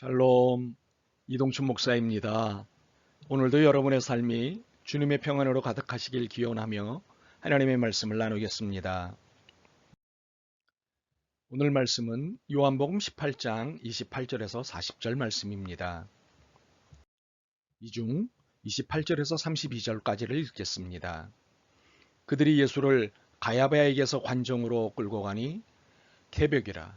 샬롬 이동춘 목사입니다. 오늘도 여러분의 삶이 주님의 평안으로 가득하시길 기원하며 하나님의 말씀을 나누겠습니다. 오늘 말씀은 요한복음 18장 28절에서 40절 말씀입니다. 이 중 28절에서 32절까지를 읽겠습니다. 그들이 예수를 가야바에게서 관정으로 끌고 가니 개벽이라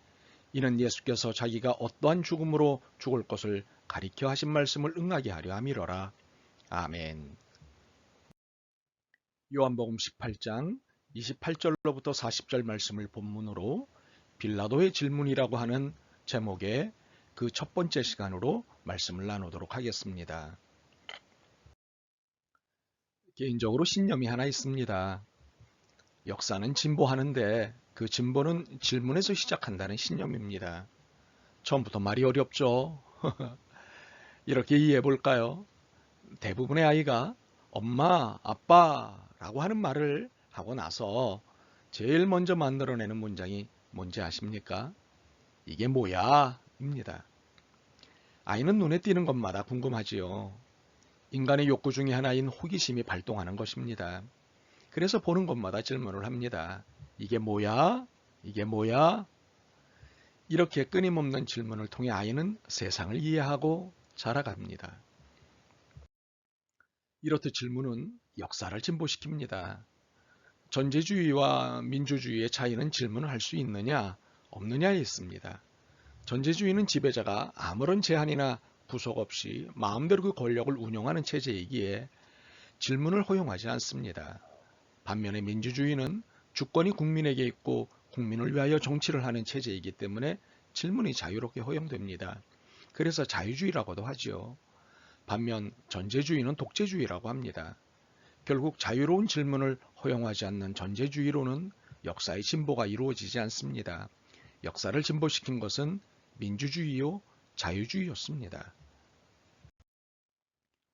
이는 예수께서 자기가 어떠한 죽음으로 죽을 것을 가리켜 하신 말씀을 응하게 하려 함이로라. 아멘. 요한복음 18장 28절로부터 40절 말씀을 본문으로 빌라도의 질문이라고 하는 제목의 그 첫 번째 시간으로 말씀을 나누도록 하겠습니다. 개인적으로 신념이 하나 있습니다. 역사는 진보하는데 그 진보는 질문에서 시작한다는 신념입니다. 처음부터 말이 어렵죠. 이렇게 이해해 볼까요? 대부분의 아이가 엄마, 아빠 라고 하는 말을 하고 나서 제일 먼저 만들어내는 문장이 뭔지 아십니까? 이게 뭐야? 입니다. 아이는 눈에 띄는 것마다 궁금하지요. 인간의 욕구 중의 하나인 호기심이 발동하는 것입니다. 그래서 보는 것마다 질문을 합니다. 이게 뭐야? 이게 뭐야? 이렇게 끊임없는 질문을 통해 아이는 세상을 이해하고 자라갑니다. 이렇듯 질문은 역사를 진보시킵니다. 전제주의와 민주주의의 차이는 질문을 할 수 있느냐, 없느냐에 있습니다. 전제주의는 지배자가 아무런 제한이나 구속 없이 마음대로 그 권력을 운영하는 체제이기에 질문을 허용하지 않습니다. 반면에 민주주의는 주권이 국민에게 있고 국민을 위하여 정치를 하는 체제이기 때문에 질문이 자유롭게 허용됩니다. 그래서 자유주의라고도 하지요. 반면 전제주의는 독재주의라고 합니다. 결국 자유로운 질문을 허용하지 않는 전제주의로는 역사의 진보가 이루어지지 않습니다. 역사를 진보시킨 것은 민주주의요 자유주의였습니다.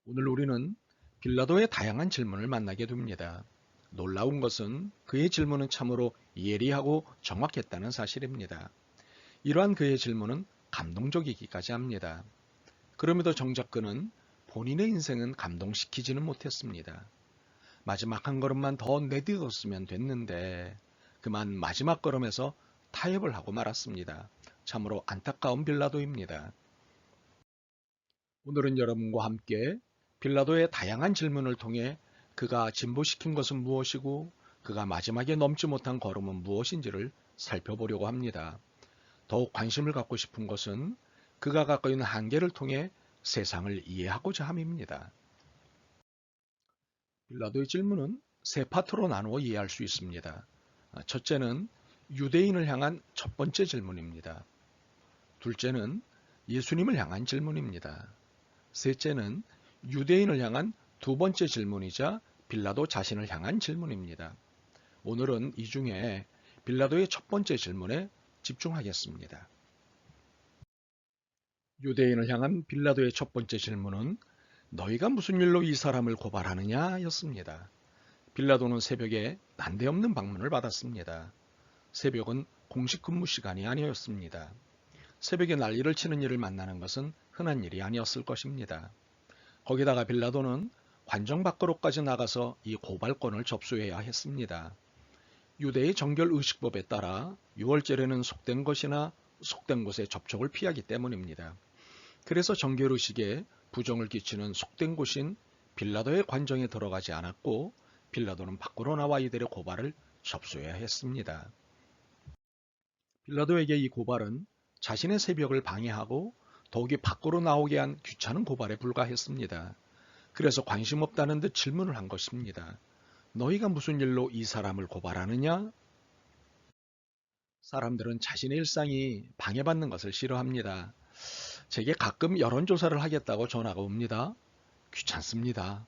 오늘 우리는 빌라도의 다양한 질문을 만나게 됩니다. 놀라운 것은 그의 질문은 참으로 예리하고 정확했다는 사실입니다. 이러한 그의 질문은 감동적이기까지 합니다. 그럼에도 정작 그는 본인의 인생은 감동시키지는 못했습니다. 마지막 한 걸음만 더 내딛었으면 됐는데 그만 마지막 걸음에서 타협을 하고 말았습니다. 참으로 안타까운 빌라도입니다. 오늘은 여러분과 함께 빌라도의 다양한 질문을 통해 그가 진보시킨 것은 무엇이고 그가 마지막에 넘지 못한 걸음은 무엇인지를 살펴보려고 합니다. 더욱 관심을 갖고 싶은 것은 그가 갖고 있는 한계를 통해 세상을 이해하고자 함입니다. 빌라도의 질문은 세 파트로 나누어 이해할 수 있습니다. 첫째는 유대인을 향한 첫 번째 질문입니다. 둘째는 예수님을 향한 질문입니다. 셋째는 유대인을 향한 두 번째 질문이자 빌라도 자신을 향한 질문입니다. 오늘은 이 중에 빌라도의 첫 번째 질문에 집중하겠습니다. 유대인을 향한 빌라도의 첫 번째 질문은 너희가 무슨 일로 이 사람을 고발하느냐 였습니다. 빌라도는 새벽에 난데없는 방문을 받았습니다. 새벽은 공식 근무 시간이 아니었습니다. 새벽에 난리를 치는 일을 만나는 것은 흔한 일이 아니었을 것입니다. 거기다가 빌라도는 관정 밖으로까지 나가서 이 고발권을 접수해야 했습니다. 유대의 정결 의식법에 따라 6월절에는 속된 것이나 속된 곳에 접촉을 피하기 때문입니다. 그래서 정결 의식에 부정을 끼치는 속된 곳인 빌라도의 관정에 들어가지 않았고 빌라도는 밖으로 나와 이들의 고발을 접수해야 했습니다. 빌라도에게 이 고발은 자신의 새벽을 방해하고 더욱이 밖으로 나오게 한 귀찮은 고발에 불과했습니다. 그래서 관심 없다는 듯 질문을 한 것입니다. 너희가 무슨 일로 이 사람을 고발하느냐? 사람들은 자신의 일상이 방해받는 것을 싫어합니다. 제게 가끔 여론조사를 하겠다고 전화가 옵니다. 귀찮습니다.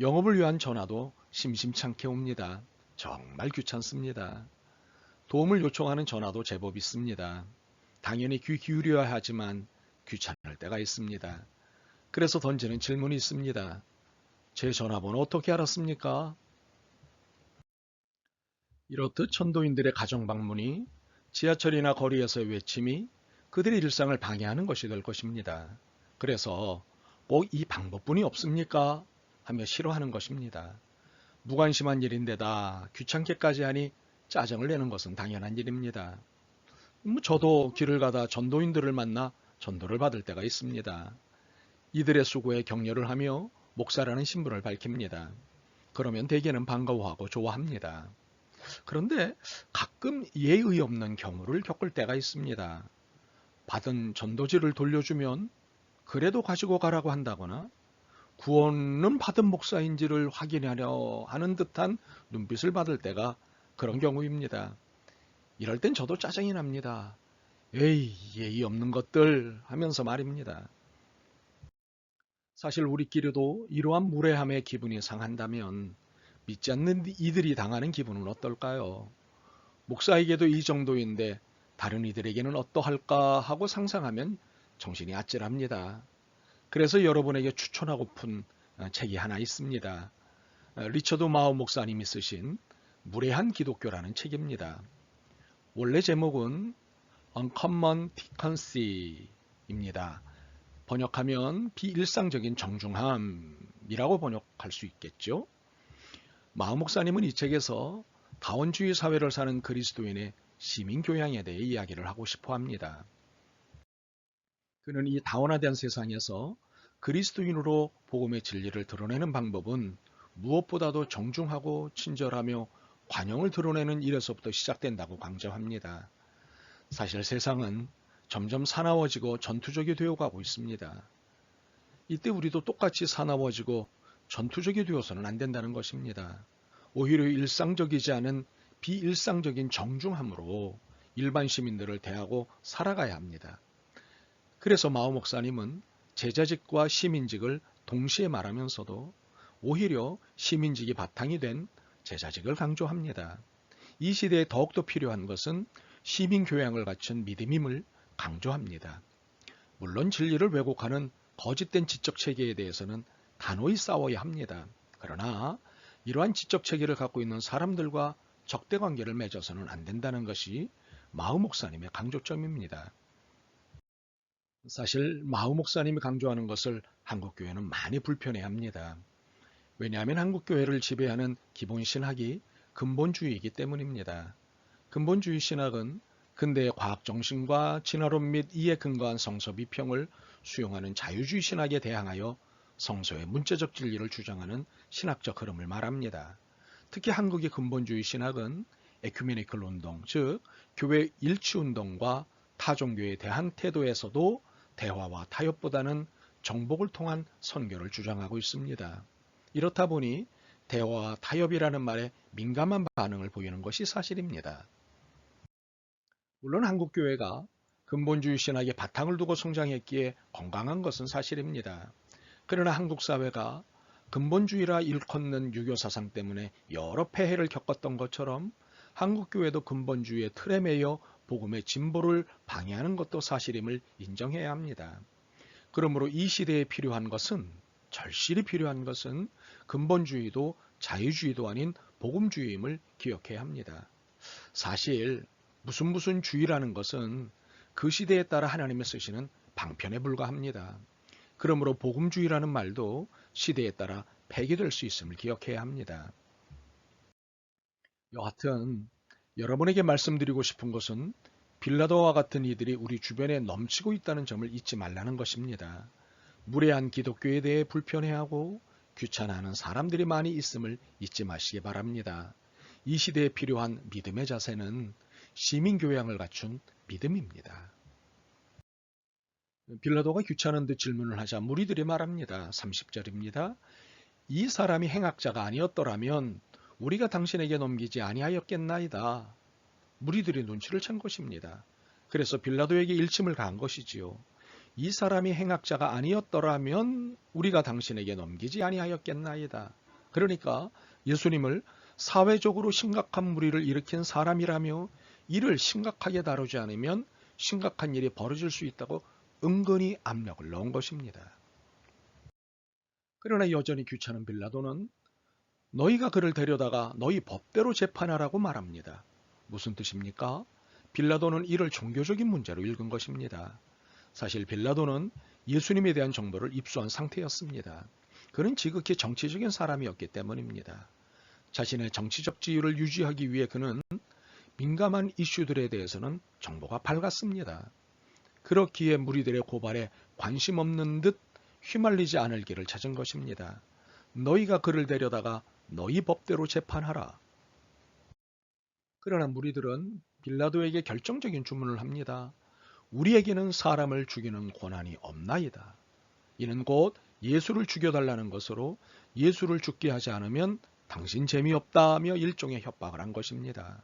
영업을 위한 전화도 심심찮게 옵니다. 정말 귀찮습니다. 도움을 요청하는 전화도 제법 있습니다. 당연히 귀 기울여야 하지만 귀찮을 때가 있습니다. 그래서 던지는 질문이 있습니다. 제 전화번호 어떻게 알았습니까? 이렇듯 천도인들의 가정 방문이 지하철이나 거리에서의 외침이 그들의 일상을 방해하는 것이 될 것입니다. 그래서 꼭 이 방법뿐이 없습니까? 하며 싫어하는 것입니다. 무관심한 일인데다 귀찮게까지 하니 짜증을 내는 것은 당연한 일입니다. 뭐 저도 길을 가다 전도인들을 만나 전도를 받을 때가 있습니다. 이들의 수고에 격려를 하며 목사라는 신분을 밝힙니다. 그러면 대개는 반가워하고 좋아합니다. 그런데 가끔 예의 없는 경우를 겪을 때가 있습니다. 받은 전도지를 돌려주면 그래도 가지고 가라고 한다거나 구원은 받은 목사인지를 확인하려 하는 듯한 눈빛을 받을 때가 그런 경우입니다. 이럴 땐 저도 짜증이 납니다. 에이, 예의 없는 것들 하면서 말입니다. 사실 우리끼리도 이러한 무례함의 기분이 상한다면 믿지 않는 이들이 당하는 기분은 어떨까요? 목사에게도 이 정도인데 다른 이들에게는 어떠할까 하고 상상하면 정신이 아찔합니다. 그래서 여러분에게 추천하고픈 책이 하나 있습니다. 리처드 마우 목사님이 쓰신 무례한 기독교라는 책입니다. 원래 제목은 Uncommon Decency입니다. 번역하면 비일상적인 정중함이라고 번역할 수 있겠죠. 마우 목사님은 이 책에서 다원주의 사회를 사는 그리스도인의 시민 교양에 대해 이야기를 하고 싶어 합니다. 그는 이 다원화된 세상에서 그리스도인으로 복음의 진리를 드러내는 방법은 무엇보다도 정중하고 친절하며 관용을 드러내는 일에서부터 시작된다고 강조합니다. 사실 세상은 점점 사나워지고 전투적이 되어가고 있습니다. 이때 우리도 똑같이 사나워지고 전투적이 되어서는 안 된다는 것입니다. 오히려 일상적이지 않은 비일상적인 정중함으로 일반 시민들을 대하고 살아가야 합니다. 그래서 마오 목사님은 제자직과 시민직을 동시에 말하면서도 오히려 시민직이 바탕이 된 제자직을 강조합니다. 이 시대에 더욱더 필요한 것은 시민 교양을 갖춘 믿음임을 강조합니다. 물론 진리를 왜곡하는 거짓된 지적 체계에 대해서는 단호히 싸워야 합니다. 그러나 이러한 지적 체계를 갖고 있는 사람들과 적대 관계를 맺어서는 안 된다는 것이 마우 목사님의 강조점입니다. 사실 마우 목사님이 강조하는 것을 한국교회는 많이 불편해합니다. 왜냐하면 한국교회를 지배하는 기본 신학이 근본주의이기 때문입니다. 근본주의 신학은 근대의 과학 정신과 진화론 및 이에 근거한 성서 비평을 수용하는 자유주의 신학에 대항하여 성서의 문자적 진리를 주장하는 신학적 흐름을 말합니다. 특히 한국의 근본주의 신학은 에큐메니컬 운동, 즉 교회 일치 운동과 타종교에 대한 태도에서도 대화와 타협보다는 정복을 통한 선교를 주장하고 있습니다. 이렇다 보니 대화와 타협이라는 말에 민감한 반응을 보이는 것이 사실입니다. 물론 한국교회가 근본주의 신학에 바탕을 두고 성장했기에 건강한 것은 사실입니다. 그러나 한국 사회가 근본주의라 일컫는 유교 사상 때문에 여러 폐해를 겪었던 것처럼 한국교회도 근본주의의 틀에 매여 복음의 진보를 방해하는 것도 사실임을 인정해야 합니다. 그러므로 이 시대에 필요한 것은 절실히 필요한 것은 근본주의도 자유주의도 아닌 복음주의임을 기억해야 합니다. 사실 무슨 무슨 주의라는 것은 그 시대에 따라 하나님의 쓰시는 방편에 불과합니다. 그러므로 복음주의라는 말도 시대에 따라 폐기될 수 있음을 기억해야 합니다. 여하튼 여러분에게 말씀드리고 싶은 것은 빌라도와 같은 이들이 우리 주변에 넘치고 있다는 점을 잊지 말라는 것입니다. 무례한 기독교에 대해 불편해하고 귀찮아하는 사람들이 많이 있음을 잊지 마시기 바랍니다. 이 시대에 필요한 믿음의 자세는 시민 교양을 갖춘 믿음입니다. 빌라도가 귀찮은 듯 질문을 하자 무리들이 말합니다. 30절입니다. 이 사람이 행악자가 아니었더라면 우리가 당신에게 넘기지 아니하였겠나이다. 무리들이 눈치를 챈 것입니다. 그래서 빌라도에게 일침을 가한 것이지요. 이 사람이 행악자가 아니었더라면 우리가 당신에게 넘기지 아니하였겠나이다. 그러니까 예수님을 사회적으로 심각한 무리를 일으킨 사람이라며 이를 심각하게 다루지 않으면 심각한 일이 벌어질 수 있다고 은근히 압력을 넣은 것입니다. 그러나 여전히 귀찮은 빌라도는 너희가 그를 데려다가 너희 법대로 재판하라고 말합니다. 무슨 뜻입니까? 빌라도는 이를 종교적인 문제로 읽은 것입니다. 사실 빌라도는 예수님에 대한 정보를 입수한 상태였습니다. 그는 지극히 정치적인 사람이었기 때문입니다. 자신의 정치적 지위를 유지하기 위해 그는 민감한 이슈들에 대해서는 정보가 밝았습니다. 그렇기에 무리들의 고발에 관심 없는 듯 휘말리지 않을 길을 찾은 것입니다. 너희가 그를 데려다가 너희 법대로 재판하라. 그러나 무리들은 빌라도에게 결정적인 주문을 합니다. 우리에게는 사람을 죽이는 권한이 없나이다. 이는 곧 예수를 죽여달라는 것으로 예수를 죽게 하지 않으면 당신 재미없다며 일종의 협박을 한 것입니다.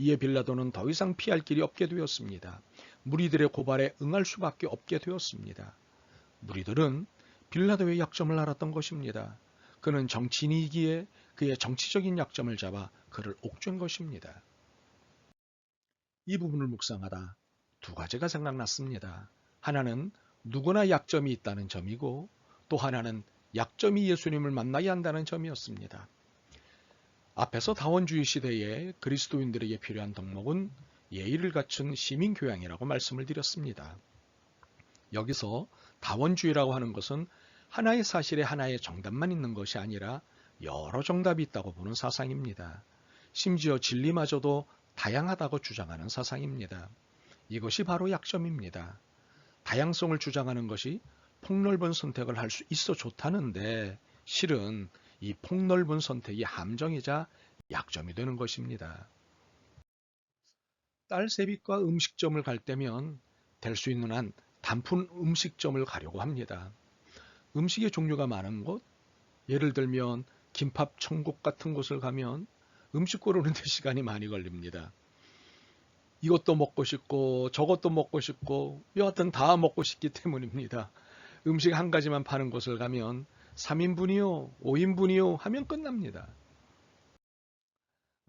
이에 빌라도는 더 이상 피할 길이 없게 되었습니다. 무리들의 고발에 응할 수밖에 없게 되었습니다. 무리들은 빌라도의 약점을 알았던 것입니다. 그는 정치인이기에 그의 정치적인 약점을 잡아 그를 옥죄인 것입니다. 이 부분을 묵상하다 두 가지가 생각났습니다. 하나는 누구나 약점이 있다는 점이고 또 하나는 약점이 예수님을 만나게 한다는 점이었습니다. 앞에서 다원주의 시대에 그리스도인들에게 필요한 덕목은 예의를 갖춘 시민 교양이라고 말씀을 드렸습니다. 여기서 다원주의라고 하는 것은 하나의 사실에 하나의 정답만 있는 것이 아니라 여러 정답이 있다고 보는 사상입니다. 심지어 진리마저도 다양하다고 주장하는 사상입니다. 이것이 바로 약점입니다. 다양성을 주장하는 것이 폭넓은 선택을 할 수 있어 좋다는데 실은 이 폭넓은 선택이 함정이자 약점이 되는 것입니다. 딸세빛과 음식점을 갈 때면 될 수 있는 한 단품 음식점을 가려고 합니다. 음식의 종류가 많은 곳, 예를 들면 김밥 천국 같은 곳을 가면 음식 고르는데 시간이 많이 걸립니다. 이것도 먹고 싶고 저것도 먹고 싶고 여하튼 다 먹고 싶기 때문입니다. 음식 한 가지만 파는 곳을 가면 3인분이요, 5인분이요 하면 끝납니다.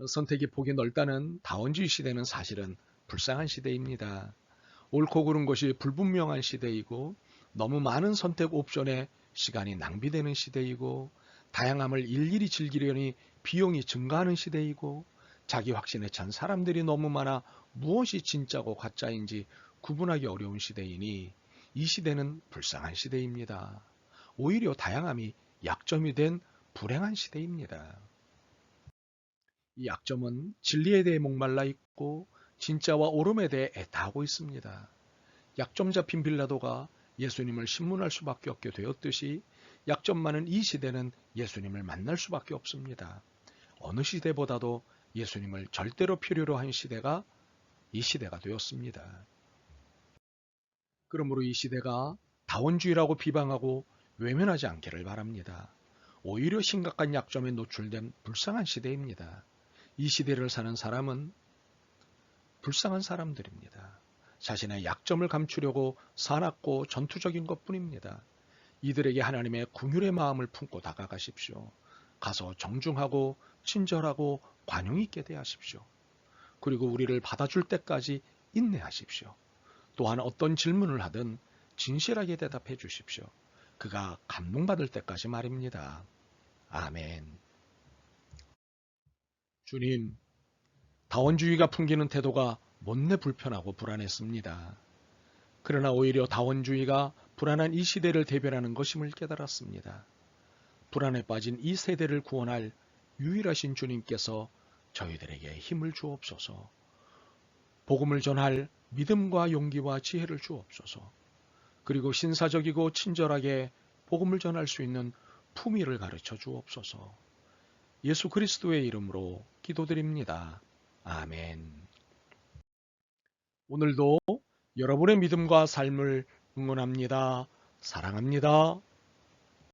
선택이 폭이 넓다는 다원주의 시대는 사실은 불쌍한 시대입니다. 옳고 그른 것이 불분명한 시대이고 너무 많은 선택 옵션에 시간이 낭비되는 시대이고 다양함을 일일이 즐기려니 비용이 증가하는 시대이고 자기 확신에 찬 사람들이 너무 많아 무엇이 진짜고 가짜인지 구분하기 어려운 시대이니 이 시대는 불쌍한 시대입니다. 오히려 다양함이 약점이 된 불행한 시대입니다. 이 약점은 진리에 대해 목말라 있고 진짜와 오름에 대해 애타하고 있습니다. 약점 잡힌 빌라도가 예수님을 신문할 수밖에 없게 되었듯이 약점 많은 이 시대는 예수님을 만날 수밖에 없습니다. 어느 시대보다도 예수님을 절대로 필요로 한 시대가 이 시대가 되었습니다. 그러므로 이 시대가 다원주의라고 비방하고 외면하지 않기를 바랍니다. 오히려 심각한 약점에 노출된 불쌍한 시대입니다. 이 시대를 사는 사람은 불쌍한 사람들입니다. 자신의 약점을 감추려고 사납고 전투적인 것 뿐입니다. 이들에게 하나님의 궁율의 마음을 품고 다가가십시오. 가서 정중하고 친절하고 관용 있게 대하십시오. 그리고 우리를 받아줄 때까지 인내하십시오. 또한 어떤 질문을 하든 진실하게 대답해 주십시오. 그가 감동받을 때까지 말입니다. 아멘. 주님, 다원주의가 풍기는 태도가 못내 불편하고 불안했습니다. 그러나 오히려 다원주의가 불안한 이 시대를 대변하는 것임을 깨달았습니다. 불안에 빠진 이 세대를 구원할 유일하신 주님께서 저희들에게 힘을 주옵소서. 복음을 전할 믿음과 용기와 지혜를 주옵소서. 그리고 신사적이고 친절하게 복음을 전할 수 있는 품위를 가르쳐 주옵소서. 예수 그리스도의 이름으로 기도드립니다. 아멘. 오늘도 여러분의 믿음과 삶을 응원합니다. 사랑합니다.